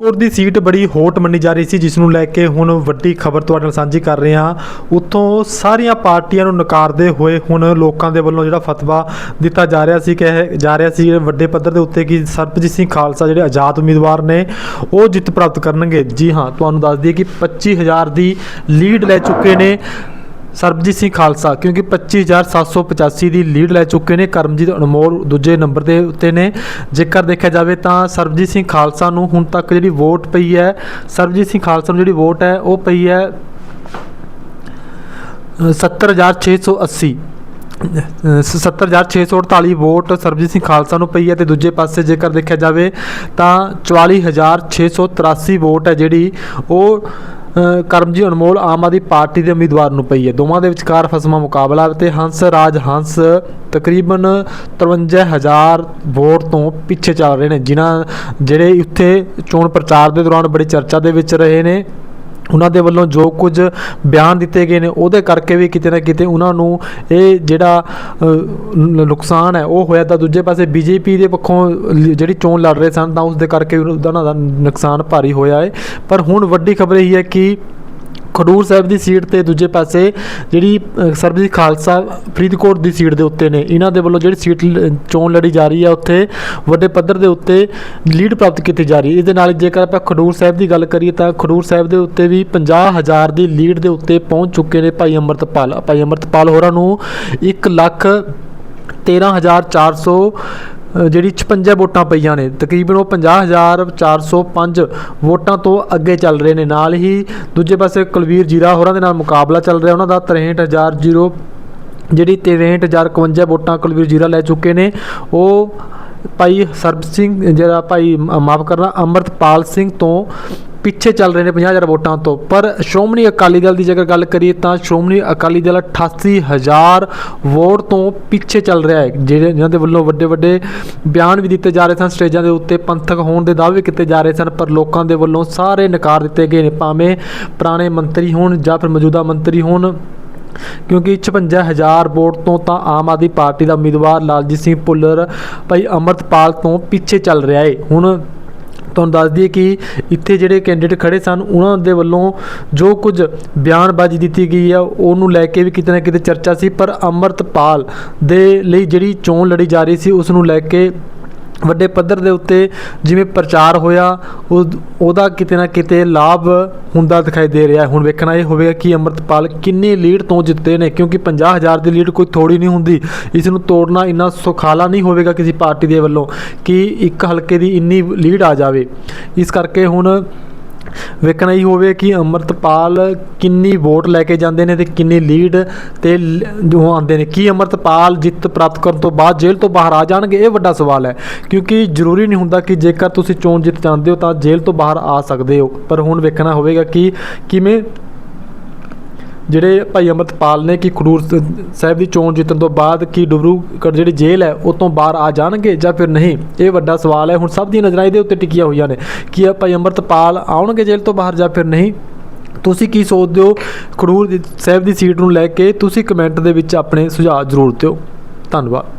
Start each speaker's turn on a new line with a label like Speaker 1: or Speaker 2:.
Speaker 1: Core ਦੀ seat ਬੜੀ hot ਮੰਨੀ ਜਾ ਰਹੀ ਸੀ, ਜਿਸ ਨੂੰ ਲੈ ਕੇ ਹੁਣ ਵੱਡੀ ਖਬਰ ਤੁਹਾਡੇ ਨਾਲ ਸਾਂਝੀ ਕਰ ਰਹੇ ਹਾਂ। ਉੱਥੋਂ ਸਾਰੀਆਂ ਪਾਰਟੀਆਂ ਨੂੰ ਨਕਾਰਦੇ ਹੋਏ ਹੁਣ ਲੋਕਾਂ ਦੇ ਵੱਲੋਂ ਜਿਹੜਾ ਫਤਵਾ ਦਿੱਤਾ ਜਾ ਰਿਹਾ ਸੀ ਕਿ ਜਾ ਰਿਹਾ ਸੀ ਵੱਡੇ ਪੱਧਰ ਦੇ ਉੱਤੇ ਕਿ ਸਰਬਜੀਤ ਸਿੰਘ ਖਾਲਸਾ ਜਿਹੜੇ ਆਜ਼ਾਦ ਉਮੀਦਵਾਰ ਨੇ, ਉਹ ਜਿੱਤ ਪ੍ਰਾਪਤ ਕਰਨਗੇ। ਜੀ ਹਾਂ, ਤੁਹਾਨੂੰ ਦੱਸ ਦਈਏ ਕਿ 25000 ਦੀ ਲੀਡ ਲੈ ਚੁੱਕੇ ਨੇ। ਸਰਬਜੀਤ ਸਿੰਘ ਖਾਲਸਾ ਕਿਉਂਕਿ 25785 ਦੀ ਲੀਡ ਲੈ ਚੁੱਕੇ ਨੇ ਕਰਮਜੀਤ ਅਨਮੋਲ ਦੂਜੇ ਨੰਬਰ ਦੇ ਉੱਤੇ ਨੇ। ਜੇਕਰ ਦੇਖਿਆ ਜਾਵੇ ਤਾਂ ਸਰਬਜੀਤ ਸਿੰਘ ਖਾਲਸਾ ਨੂੰ ਹੁਣ ਤੱਕ ਜਿਹੜੀ ਵੋਟ ਪਈ ਹੈ ਸਰਬਜੀਤ ਸਿੰਘ ਖਾਲਸਾ ਨੂੰ ਜਿਹੜੀ ਵੋਟ ਹੈ ਉਹ ਪਈ ਹੈ ਅ, 70680 ਅ, 70648 ਵੋਟ ਸਰਬਜੀਤ ਸਿੰਘ ਖਾਲਸਾ ਨੂੰ ਪਈ ਹੈ ਤੇ ਦੂਜੇ ਪਾਸੇ ਜੇਕਰ ਦੇਖਿਆ ਜਾਵੇ ਤਾਂ 44683 ਵੋਟ ਹੈ ਜਿਹੜੀ ਉਹ ਕਰਮਜੀ ਅਨਮੋਲ ਆਮ ਆਦਮੀ ਪਾਰਟੀ ਦੇ ਉਮੀਦਵਾਰ ਨੂੰ ਪਈ ਹੈ। ਦੋਵਾਂ ਦੇ ਵਿਚਕਾਰ ਫਸਮਾ ਮੁਕਾਬਲਾ ਹੈ ਤੇ ਹੰਸ ਰਾਜ ਹੰਸ ਤਕਰੀਬਨ 53000 ਵੋਟ ਤੋਂ ਪਿੱਛੇ ਚੱਲ ਰਹੇ ਨੇ, ਜਿਨ੍ਹਾਂ ਜਿਹੜੇ ਉੱਥੇ ਚੋਣ ਪ੍ਰਚਾਰ ਦੇ ਦੌਰਾਨ ਬੜੀ ਚਰਚਾ ਦੇ ਵਿੱਚ ਰਹੇ ਨੇ। ਉਹਨਾਂ ਦੇ ਵੱਲੋਂ ਜੋ ਕੁਝ ਬਿਆਨ ਦਿੱਤੇ ਗਏ ਨੇ, ਉਹਦੇ ਕਰਕੇ ਵੀ ਕਿਤੇ ਨਾ ਕਿਤੇ ਉਹਨਾਂ ਨੂੰ ਇਹ ਜਿਹੜਾ ਨੁਕਸਾਨ ਹੈ, ਉਹ ਹੋਇਆ ਤਾਂ ਦੂਜੇ ਪਾਸੇ ਬੀਜੇਪੀ ਦੇ ਪੱਖੋਂ ਜਿਹੜੀ ਚੋਣ ਲੜ ਰਹੇ ਸਨ ਤਾਂ ਉਸ ਦੇ ਕਰਕੇ ਉਹਨਾਂ ਦਾ ਨੁਕਸਾਨ ਭਾਰੀ ਹੋਇਆ ਹੈ ਪਰ ਹੁਣ ਵੱਡੀ ਖਬਰ ਇਹ ਹੈ ਕਿ ਖਡੂਰ ਸਾਹਿਬ ਦੀ ਸੀਟ ਤੇ ਦੂਜੇ ਪਾਸੇ ਜਿਹੜੀ ਸਰਬਜੀਤ ਖਾਲਸਾ ਫਰੀਦਕੋਟ ਦੀ ਸੀਟ ਦੇ ਉੱਤੇ ਨੇ। ਇਹਨਾਂ ਦੇ ਵੱਲੋਂ ਜਿਹੜੀ ਸੀਟ ਲ- ਚੋਣ ਲੜੀ ਜਾ ਰਹੀ ਹੈ ਉੱਥੇ ਵੱਡੇ ਪੱਧਰ ਦੇ ਉੱਤੇ ਲੀਡ ਪ੍ਰਾਪਤ ਕੀਤੀ ਜਾ ਰਹੀ। ਹੈ ਇਹਦੇ ਨਾਲ ਜੇਕਰ ਆਪਾਂ ਖਡੂਰ ਸਾਹਿਬ ਦੀ ਗੱਲ ਕਰੀਏ ਤਾਂ ਖਡੂਰ ਸਾਹਿਬ ਦੇ ਉੱਤੇ ਵੀ 50000 ਦੀ ਲੀਡ ਦੇ ਉੱਤੇ ਪਹੁੰਚ ਚੁੱਕੇ ਨੇ ਭਾਈ ਅੰਮ੍ਰਿਤਪਾਲ। ਭਾਈ ਅੰਮ੍ਰਿਤਪਾਲ ਹੋਰਾਂ ਨੂੰ 1 ਲੱਖ 13400 ਅ, ਜਿਹੜੀ 56 ਵੋਟਾਂ ਪਈਆਂ ਨੇ, ਤਕਰੀਬਨ ਉਹ 50405 ਵੋਟਾਂ ਤੋਂ ਅੱਗੇ ਚੱਲ ਰਹੇ ਨੇ। ਨਾਲ ਹੀ ਦੂਜੇ ਪਾਸੇ ਕੁਲਵੀਰ ਜੀਰਾ ਹੋਰਾਂ ਦੇ ਨਾਲ ਮੁਕਾਬਲਾ ਚੱਲ ਰਿਹਾ, ਉਹਨਾਂ ਦਾ 63000 ਜਿਹੜੀ 63051 ਵੋਟਾਂ ਕੁਲਵੀਰ ਜੀਰਾ ਲੈ ਚੁੱਕੇ ਨੇ, ਉਹ ਭਾਈ ਸਰਬ ਸਿੰਘ, ਜਿਹੜਾ ਭਾਈ ਮਾਫ ਕਰਨਾ, ਅੰਮ੍ਰਿਤਪਾਲ ਸਿੰਘ ਤੋਂ ਪਿੱਛੇ ਚੱਲ ਰਹੇ ਨੇ 50000 ਵੋਟਾਂ ਤੋਂ। ਪਰ ਸ਼੍ਰੋਮਣੀ ਅਕਾਲੀ ਦਲ ਦੀ ਜੇਕਰ ਗੱਲ ਕਰੀਏ ਤਾਂ ਸ਼੍ਰੋਮਣੀ ਅਕਾਲੀ ਦਲ 88000 ਵੋਟ ਤੋਂ ਪਿੱਛੇ ਚੱਲ ਰਿਹਾ ਹੈ, ਜਿਹੜੇ ਇਹਨਾਂ ਦੇ ਵੱਲੋਂ ਵੱਡੇ ਵੱਡੇ ਬਿਆਨ ਵੀ ਦਿੱਤੇ ਜਾ ਰਹੇ ਸਨ, ਸਟੇਜਾਂ ਦੇ ਉੱਤੇ ਪੰਥਕ ਹੋਣ ਦੇ ਦਾਅਵੇ ਕੀਤੇ ਜਾ ਰਹੇ ਸਨ, ਪਰ ਲੋਕਾਂ ਦੇ ਵੱਲੋਂ ਸਾਰੇ ਨਕਾਰ ਦਿੱਤੇ ਗਏ ਨੇ, ਭਾਵੇਂ ਪੁਰਾਣੇ ਮੰਤਰੀ ਹੋਣ ਜਾਂ ਫਿਰ ਮੌਜੂਦਾ ਮੰਤਰੀ ਹੋਣ। ਕਿਉਂਕਿ 56000 ਵੋਟ ਤੋਂ ਤਾਂ ਆਮ ਆਦਮੀ ਪਾਰਟੀ ਦਾ ਉਮੀਦਵਾਰ ਲਾਲਜੀਤ ਸਿੰਘ ਭੁੱਲਰ, ਭਾਈ ਅਮਰਤਪਾਲ ਤੋਂ ਪਿੱਛੇ ਚੱਲ ਰਿਹਾ ਹੈ। ਹੁਣ ਤੁਹਾਨੂੰ ਦੱਸ ਦਈਏ ਕਿ ਇੱਥੇ ਜਿਹੜੇ ਕੈਂਡੀਡੇਟ ਖੜੇ ਸਨ, ਉਹਨਾਂ ਦੇ ਵੱਲੋਂ ਜੋ ਕੁਝ ਬਿਆਨਬਾਜ਼ੀ ਦਿੱਤੀ ਗਈ ਹੈ ਉਹਨੂੰ ਲੈ ਕੇ ਵੀ ਕਿਤੇ ਨਾ ਕਿਤੇ ਚਰਚਾ ਸੀ, ਪਰ ਅਮਰਤਪਾਲ ਦੇ ਲਈ ਜਿਹੜੀ ਚੋਣ ਲੜੀ ਜਾ ਰਹੀ ਸੀ ਉਸ ਨੂੰ ਲੈ ਕੇ ਵੱਡੇ ਪੱਧਰ ਦੇ ਉੱਤੇ ਜਿਵੇਂ ਪ੍ਰਚਾਰ ਹੋਇਆ, ਉਹ ਉਹਦਾ ਕਿਤੇ ਨਾ ਕਿਤੇ ਲਾਭ ਹੁੰਦਾ ਦਿਖਾਈ ਦੇ ਰਿਹਾ। ਹੁਣ ਵੇਖਣਾ ਇਹ ਹੋਵੇਗਾ ਕਿ ਅੰਮ੍ਰਿਤਪਾਲ ਕਿੰਨੀ ਲੀਡ ਤੋਂ ਜਿੱਤੇ ਨੇ, ਕਿਉਂਕਿ 50000 ਦੀ ਲੀਡ ਕੋਈ ਥੋੜੀ ਨਹੀਂ ਹੁੰਦੀ। ਇਸ ਨੂੰ ਤੋੜਨਾ ਇੰਨਾ ਸੁਖਾਲਾ ਨਹੀਂ ਹੋਵੇਗਾ ਕਿਸੇ ਪਾਰਟੀ ਦੇ ਵੱਲੋਂ ਕਿ ਇੱਕ ਹਲਕੇ ਦੀ ਇੰਨੀ ਲੀਡ ਆ ਜਾਵੇ। ਇਸ ਕਰਕੇ ਹੁਣ ਵੇਖਣਾ ਹੀ ਹੋਵੇ ਕਿ ਅੰਮ੍ਰਿਤਪਾਲ ਕਿੰਨੀ ਵੋਟ ਲੈ ਕੇ ਜਾਂਦੇ ਨੇ ਤੇ ਕਿੰਨੀ ਲੀਡ ਤੇ ਲ- ਜੋ ਆਉਂਦੇ ਨੇ। ਕੀ ਅੰਮ੍ਰਿਤਪਾਲ ਜਿੱਤ ਪ੍ਰਾਪਤ ਕਰਨ ਤੋਂ ਬਾਅਦ ਜੇਲ੍ਹ ਤੋਂ ਬਾਹਰ ਆ ਜਾਣਗੇ? ਇਹ ਵੱਡਾ ਸਵਾਲ ਹੈ। ਕਿਉਂਕਿ ਜ਼ਰੂਰੀ ਨਹੀਂ ਹੁੰਦਾ ਕਿ ਜੇਕਰ ਤੁਸੀਂ ਚੋਣ ਜਿੱਤ ਜਾਂਦੇ ਹੋ ਤਾਂ ਜੇਲ੍ਹ ਤੋਂ ਬਾਹਰ ਆ ਸਕਦੇ ਹੋ। ਪਰ ਹੁਣ ਵੇਖਣਾ ਹੋਵੇਗਾ ਕਿ ਕਿਵੇਂ ਜਿਹੜੇ ਭਾਈ ਅੰਮ੍ਰਿਤਪਾਲ ਨੇ ਕਿ ਖਡੂਰ ਸਾਹਿਬ ਦੀ ਚੋਣ ਜਿੱਤਣ ਤੋਂ ਬਾਅਦ ਕੀ ਡਬਰੂਗੜ੍ਹ ਜਿਹੜੀ ਜੇਲ੍ਹ ਹੈ, ਉਹ ਤੋਂ ਬਾਹਰ ਆ ਜਾਣਗੇ ਜਾਂ ਫਿਰ ਨਹੀਂ? ਇਹ ਵੱਡਾ ਸਵਾਲ ਹੈ। ਹੁਣ ਸਭ ਦੀਆਂ ਨਜ਼ਰਾਂ ਇਹਦੇ ਉੱਤੇ ਟਿਕੀਆਂ ਹੋਈਆਂ ਨੇ ਕਿ ਭਾਈ ਅੰਮ੍ਰਿਤਪਾਲ ਆਉਣਗੇ ਜੇਲ੍ਹ ਤੋਂ ਬਾਹਰ ਜਾਂ ਫਿਰ ਨਹੀਂ? ਤੁਸੀਂ ਕੀ ਸੋਚਦੇ ਹੋ ਖਡੂਰ ਸਾਹਿਬ ਦੀ ਸੀਟ ਨੂੰ ਲੈ ਕੇ? ਤੁਸੀਂ ਕਮੈਂਟ ਦੇ ਵਿੱਚ ਆਪਣੇ ਸੁਝਾਅ ਜ਼ਰੂਰ ਦਿਓ। ਧੰਨਵਾਦ।